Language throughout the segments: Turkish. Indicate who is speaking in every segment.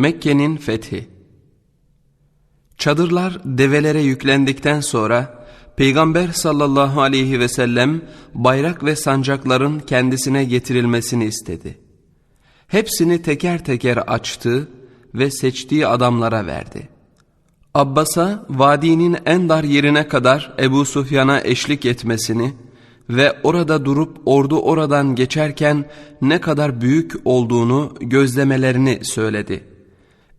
Speaker 1: Mekke'nin fethi Çadırlar develere yüklendikten sonra Peygamber sallallahu aleyhi ve sellem bayrak ve sancakların kendisine getirilmesini istedi. Hepsini teker teker açtı ve seçtiği adamlara verdi. Abbas'a vadinin en dar yerine kadar Ebu Sufyan'a eşlik etmesini ve orada durup ordu oradan geçerken ne kadar büyük olduğunu gözlemelerini söyledi.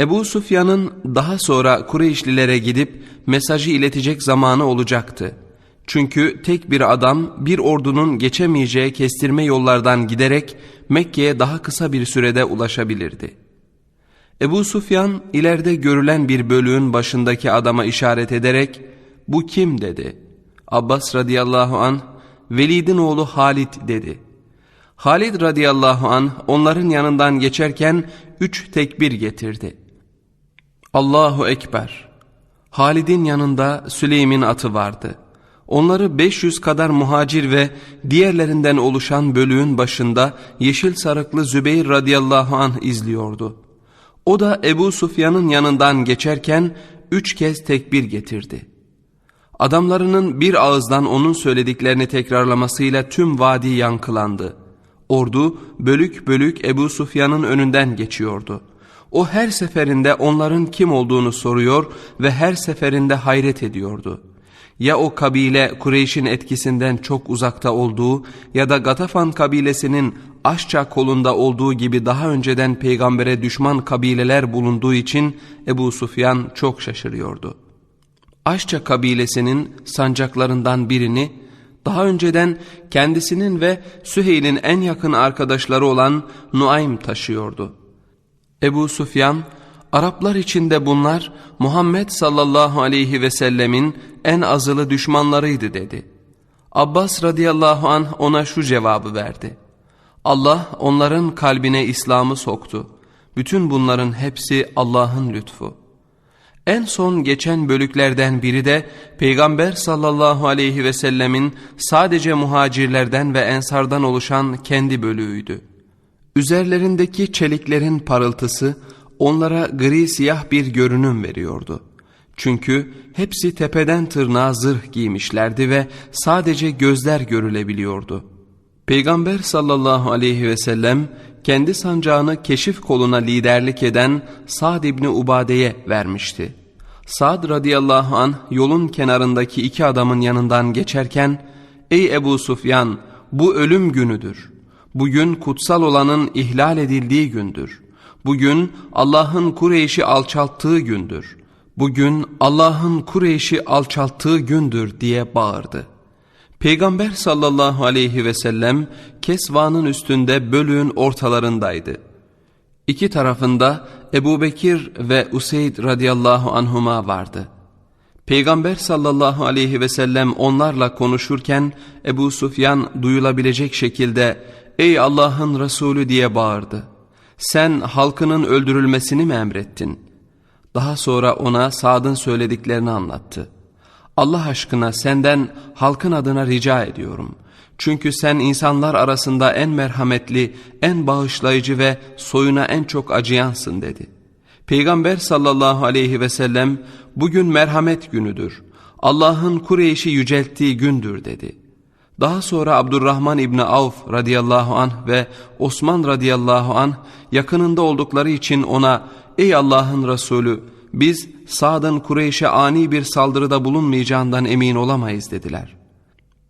Speaker 1: Ebu Sufyan'ın daha sonra Kureyşlilere gidip mesajı iletecek zamanı olacaktı. Çünkü tek bir adam bir ordunun geçemeyeceği kestirme yollardan giderek Mekke'ye daha kısa bir sürede ulaşabilirdi. Ebu Sufyan ileride görülen bir bölüğün başındaki adama işaret ederek bu kim dedi. Abbas radıyallahu an Velid'in oğlu Halid dedi. Halid radıyallahu an onların yanından geçerken üç tekbir getirdi. Allahu Ekber. Halid'in yanında Süleym'in atı vardı. Onları 500 kadar muhacir ve diğerlerinden oluşan bölüğün başında yeşil sarıklı Zübeyir radıyallahu anh izliyordu. O da Ebu Sufyan'ın yanından geçerken üç kez tekbir getirdi. Adamlarının bir ağızdan onun söylediklerini tekrarlamasıyla tüm vadi yankılandı. Ordu bölük bölük Ebu Sufyan'ın önünden geçiyordu. O her seferinde onların kim olduğunu soruyor ve her seferinde hayret ediyordu. Ya o kabile Kureyş'in etkisinden çok uzakta olduğu ya da Gatafan kabilesinin Aşça kolunda olduğu gibi daha önceden peygambere düşman kabileler bulunduğu için Ebu Sufyan çok şaşırıyordu. Aşça kabilesinin sancaklarından birini daha önceden kendisinin ve Süheyl'in en yakın arkadaşları olan Nuaym taşıyordu. Ebu Sufyan, Araplar içinde bunlar Muhammed sallallahu aleyhi ve sellemin en azılı düşmanlarıydı dedi. Abbas radıyallahu an ona şu cevabı verdi. Allah onların kalbine İslam'ı soktu. Bütün bunların hepsi Allah'ın lütfu. En son geçen bölüklerden biri de Peygamber sallallahu aleyhi ve sellemin sadece muhacirlerden ve ensardan oluşan kendi bölüğüydü. Üzerlerindeki çeliklerin parıltısı onlara gri siyah bir görünüm veriyordu. Çünkü hepsi tepeden tırnağa zırh giymişlerdi ve sadece gözler görülebiliyordu. Peygamber sallallahu aleyhi ve sellem kendi sancağını keşif koluna liderlik eden Sa'd İbni Ubade'ye vermişti. Sa'd radıyallahu an yolun kenarındaki iki adamın yanından geçerken ''Ey Ebu Sufyan bu ölüm günüdür. Bugün kutsal olanın ihlal edildiği gündür. Bugün Allah'ın Kureyş'i alçalttığı gündür. Bugün Allah'ın Kureyş'i alçalttığı gündür.'' diye bağırdı. Peygamber sallallahu aleyhi ve sellem Kesva'nın üstünde bölüğün ortalarındaydı. İki tarafında Ebu Bekir ve Useyd radıyallahu anhuma vardı. Peygamber sallallahu aleyhi ve sellem onlarla konuşurken Ebu Sufyan duyulabilecek şekilde ''Ey Allah'ın Resulü'' diye bağırdı. ''Sen halkının öldürülmesini mi emrettin?'' Daha sonra ona Sad'ın söylediklerini anlattı. Allah aşkına senden halkın adına rica ediyorum. Çünkü sen insanlar arasında en merhametli, en bağışlayıcı ve soyuna en çok acıyansın dedi. Peygamber sallallahu aleyhi ve sellem bugün merhamet günüdür. Allah'ın Kureyş'i yücelttiği gündür dedi. Daha sonra Abdurrahman İbni Avf radıyallahu anh ve Osman radıyallahu anh yakınında oldukları için ona ''Ey Allah'ın Resulü biz Sa'd'ın Kureyş'e ani bir saldırıda bulunmayacağından emin olamayız dediler.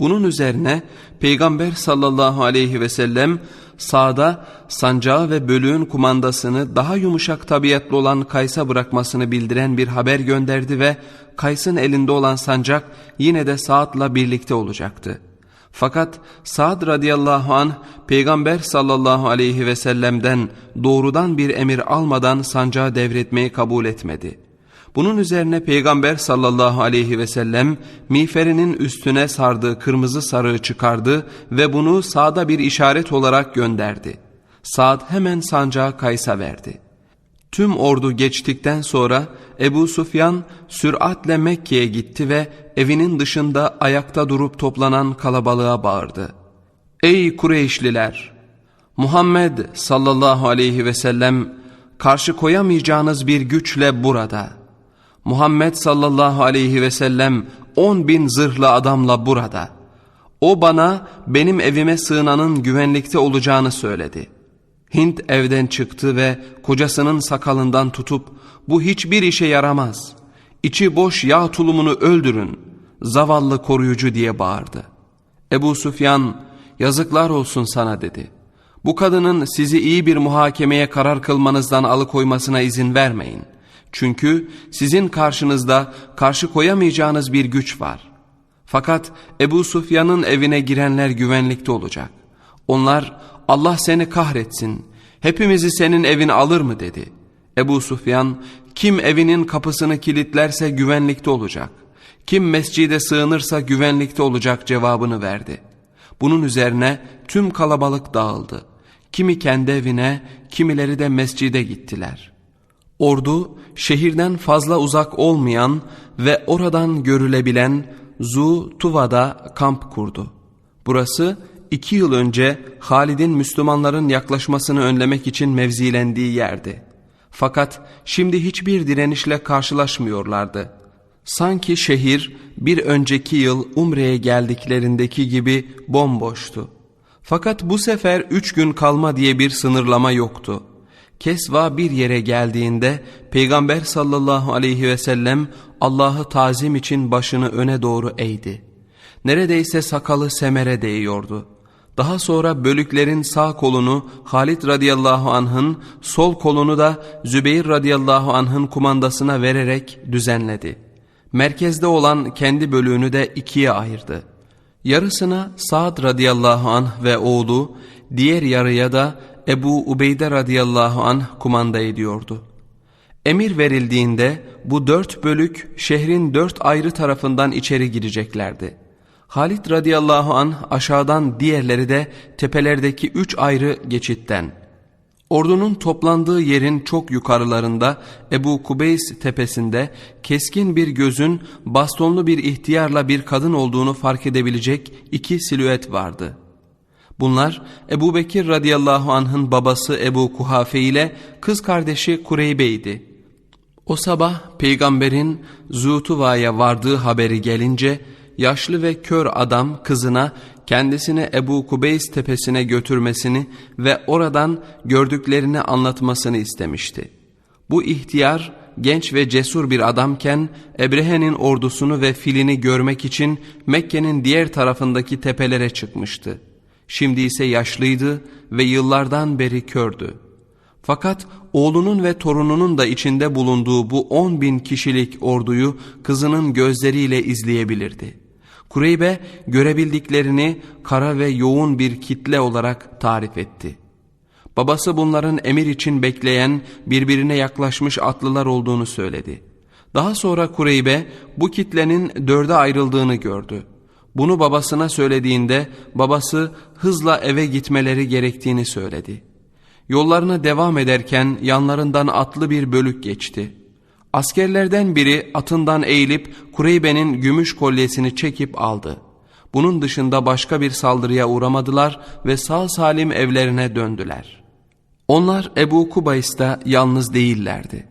Speaker 1: Bunun üzerine Peygamber sallallahu aleyhi ve sellem Sa'da sancağı ve bölüğün kumandasını daha yumuşak tabiatlı olan Kays'a bırakmasını bildiren bir haber gönderdi ve Kays'ın elinde olan sancak yine de Sa'd'la birlikte olacaktı. Fakat Sa'd radıyallahu an Peygamber sallallahu aleyhi ve sellem'den doğrudan bir emir almadan sancağı devretmeyi kabul etmedi. Bunun üzerine Peygamber sallallahu aleyhi ve sellem miğferinin üstüne sardığı kırmızı sarığı çıkardı ve bunu Sa'da bir işaret olarak gönderdi. Sa'd hemen sancağı Kays'a verdi. Tüm ordu geçtikten sonra Ebu Sufyan süratle Mekke'ye gitti ve evinin dışında ayakta durup toplanan kalabalığa bağırdı. Ey Kureyşliler! Muhammed sallallahu aleyhi ve sellem karşı koyamayacağınız bir güçle burada. Muhammed sallallahu aleyhi ve sellem on bin zırhlı adamla burada. O bana benim evime sığınanın güvenlikte olacağını söyledi. Hint evden çıktı ve kocasının sakalından tutup bu hiçbir işe yaramaz. İçi boş yağ tulumunu öldürün. Zavallı koruyucu diye bağırdı. Ebu Sufyan yazıklar olsun sana dedi. Bu kadının sizi iyi bir muhakemeye karar kılmanızdan alıkoymasına izin vermeyin. Çünkü sizin karşınızda karşı koyamayacağınız bir güç var. Fakat Ebu Sufyan'ın evine girenler güvenlikte olacak. Onlar Allah seni kahretsin, hepimizi senin evin alır mı dedi. Ebu Sufyan kim evinin kapısını kilitlerse güvenlikte olacak. Kim mescide sığınırsa güvenlikte olacak cevabını verdi. Bunun üzerine tüm kalabalık dağıldı. Kimi kendi evine, kimileri de mescide gittiler. Ordu şehirden fazla uzak olmayan ve oradan görülebilen Zu Tuva'da kamp kurdu. Burası iki yıl önce Halid'in Müslümanların yaklaşmasını önlemek için mevzilendiği yerdi. Fakat şimdi hiçbir direnişle karşılaşmıyorlardı. Sanki şehir bir önceki yıl Umre'ye geldiklerindeki gibi bomboştu. Fakat bu sefer üç gün kalma diye bir sınırlama yoktu. Kesva bir yere geldiğinde Peygamber sallallahu aleyhi ve sellem Allah'ı tazim için başını öne doğru eğdi. Neredeyse sakalı semere değiyordu. Daha sonra bölüklerin sağ kolunu Halid radıyallahu anh'ın, sol kolunu da Zübeyir radıyallahu anh'ın kumandasına vererek düzenledi. Merkezde olan kendi bölüğünü de ikiye ayırdı. Yarısına Sa'd radıyallahu anh ve oğlu, diğer yarıya da Ebu Ubeyde radıyallahu anh kumanda ediyordu. Emir verildiğinde bu dört bölük şehrin dört ayrı tarafından içeri gireceklerdi. Halid radıyallahu anh aşağıdan diğerleri de tepelerdeki üç ayrı geçitten. Ordunun toplandığı yerin çok yukarılarında Ebu Kubeys tepesinde keskin bir gözün bastonlu bir ihtiyarla bir kadın olduğunu fark edebilecek iki silüet vardı. Bunlar Ebu Bekir radıyallahu anh'ın babası Ebu Kuhafe ile kız kardeşi Kureybe'ydi. O sabah peygamberin Zutuva'ya vardığı haberi gelince yaşlı ve kör adam kızına kendisini Ebu Kubeys tepesine götürmesini ve oradan gördüklerini anlatmasını istemişti. Bu ihtiyar genç ve cesur bir adamken Ebrehe'nin ordusunu ve filini görmek için Mekke'nin diğer tarafındaki tepelere çıkmıştı. Şimdi ise yaşlıydı ve yıllardan beri kördü. Fakat oğlunun ve torununun da içinde bulunduğu bu on bin kişilik orduyu kızının gözleriyle izleyebilirdi. Kureybe görebildiklerini kara ve yoğun bir kitle olarak tarif etti. Babası bunların emir için bekleyen birbirine yaklaşmış atlılar olduğunu söyledi. Daha sonra Kureybe bu kitlenin dörde ayrıldığını gördü. Bunu babasına söylediğinde babası hızla eve gitmeleri gerektiğini söyledi. Yollarına devam ederken yanlarından atlı bir bölük geçti. Askerlerden biri atından eğilip Kureybe'nin gümüş kolyesini çekip aldı. Bunun dışında başka bir saldırıya uğramadılar ve sağ salim evlerine döndüler. Onlar Ebu Kubays'ta yalnız değillerdi.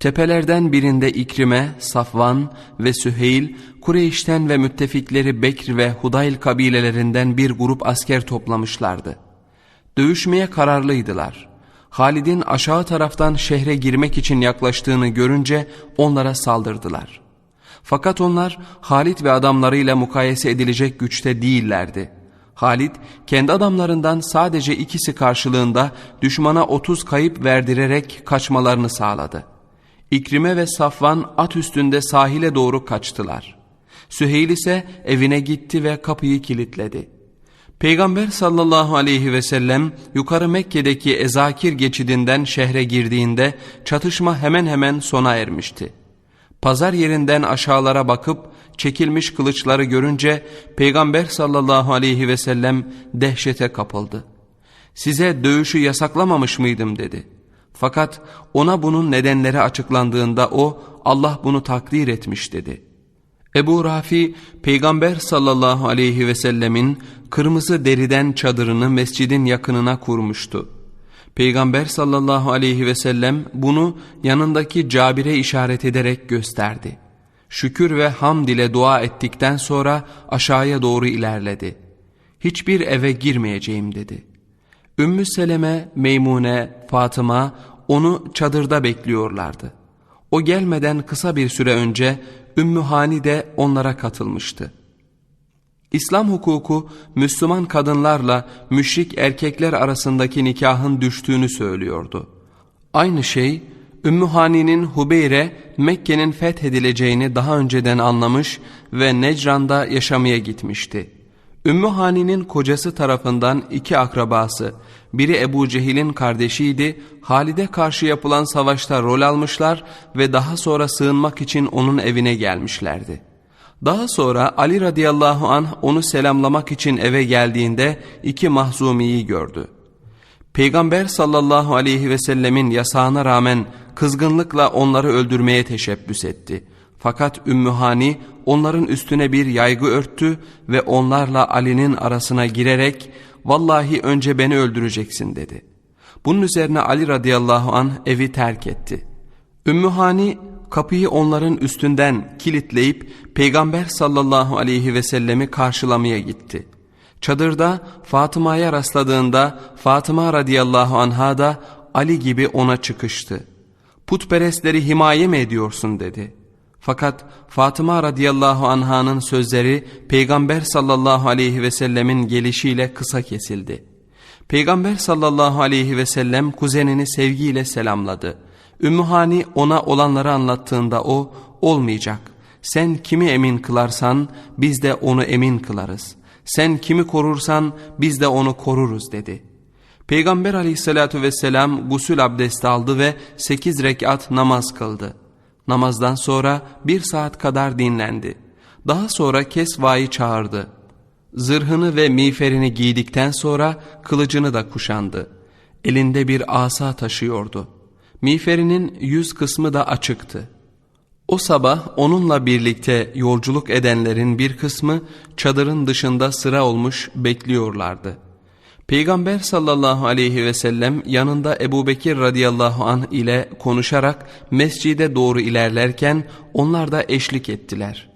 Speaker 1: Tepelerden birinde İkrime, Safvan ve Süheyl, Kureyş'ten ve müttefikleri Bekr ve Hudayl kabilelerinden bir grup asker toplamışlardı. Dövüşmeye kararlıydılar. Halid'in aşağı taraftan şehre girmek için yaklaştığını görünce onlara saldırdılar. Fakat onlar Halid ve adamlarıyla mukayese edilecek güçte değillerdi. Halid kendi adamlarından sadece ikisi karşılığında düşmana 30 kayıp verdirerek kaçmalarını sağladı. İkrime ve Safvan at üstünde sahile doğru kaçtılar. Süheyl ise evine gitti ve kapıyı kilitledi. Peygamber sallallahu aleyhi ve sellem yukarı Mekke'deki Ezakir geçidinden şehre girdiğinde çatışma hemen hemen sona ermişti. Pazar yerinden aşağılara bakıp çekilmiş kılıçları görünce Peygamber sallallahu aleyhi ve sellem dehşete kapıldı. Size dövüşü yasaklamamış mıydım dedi. Fakat ona bunun nedenleri açıklandığında o Allah bunu takdir etmiş dedi. Ebu Rafi Peygamber sallallahu aleyhi ve sellemin kırmızı deriden çadırını mescidin yakınına kurmuştu. Peygamber sallallahu aleyhi ve sellem bunu yanındaki Cabir'e işaret ederek gösterdi. Şükür ve hamd ile dua ettikten sonra aşağıya doğru ilerledi. Hiçbir eve girmeyeceğim dedi. Ümmü Seleme, Meymune, Fatıma onu çadırda bekliyorlardı. O gelmeden kısa bir süre önce Ümmü Hani de onlara katılmıştı. İslam hukuku Müslüman kadınlarla müşrik erkekler arasındaki nikahın düştüğünü söylüyordu. Aynı şey Ümmü Hani'nin Hubeyre Mekke'nin fethedileceğini daha önceden anlamış ve Necran'da yaşamaya gitmişti. Ümmü Hani'nin kocası tarafından iki akrabası, biri Ebu Cehil'in kardeşiydi, Halid'e karşı yapılan savaşta rol almışlar ve daha sonra sığınmak için onun evine gelmişlerdi. Daha sonra Ali radıyallahu anh onu selamlamak için eve geldiğinde iki mahzumiyi gördü. Peygamber sallallahu aleyhi ve sellemin yasağına rağmen kızgınlıkla onları öldürmeye teşebbüs etti. Fakat Ümmühani onların üstüne bir yaygı örttü ve onlarla Ali'nin arasına girerek vallahi önce beni öldüreceksin dedi. Bunun üzerine Ali radıyallahu an evi terk etti. Ümmühani kapıyı onların üstünden kilitleyip Peygamber sallallahu aleyhi ve sellemi karşılamaya gitti. Çadırda Fatıma'ya rastladığında Fatıma radıyallahu anha da Ali gibi ona çıkıştı. Putperestleri himaye mi ediyorsun dedi. Fakat Fatıma radıyallahu anhanın sözleri Peygamber sallallahu aleyhi ve sellemin gelişiyle kısa kesildi. Peygamber sallallahu aleyhi ve sellem kuzenini sevgiyle selamladı. Ümmühani ona olanları anlattığında o olmayacak. Sen kimi emin kılarsan biz de onu emin kılarız. Sen kimi korursan biz de onu koruruz dedi. Peygamber aleyhissalatü vesselam gusül abdesti aldı ve sekiz rekat namaz kıldı. Namazdan sonra bir saat kadar dinlendi. Daha sonra Kesva'yı çağırdı. Zırhını ve miğferini giydikten sonra kılıcını da kuşandı. Elinde bir asa taşıyordu. Miğferinin yüz kısmı da açıktı. O sabah onunla birlikte yolculuk edenlerin bir kısmı çadırın dışında sıra olmuş bekliyorlardı. Peygamber sallallahu aleyhi ve sellem yanında Ebu Bekir radıyallahu anh ile konuşarak mescide doğru ilerlerken onlar da eşlik ettiler.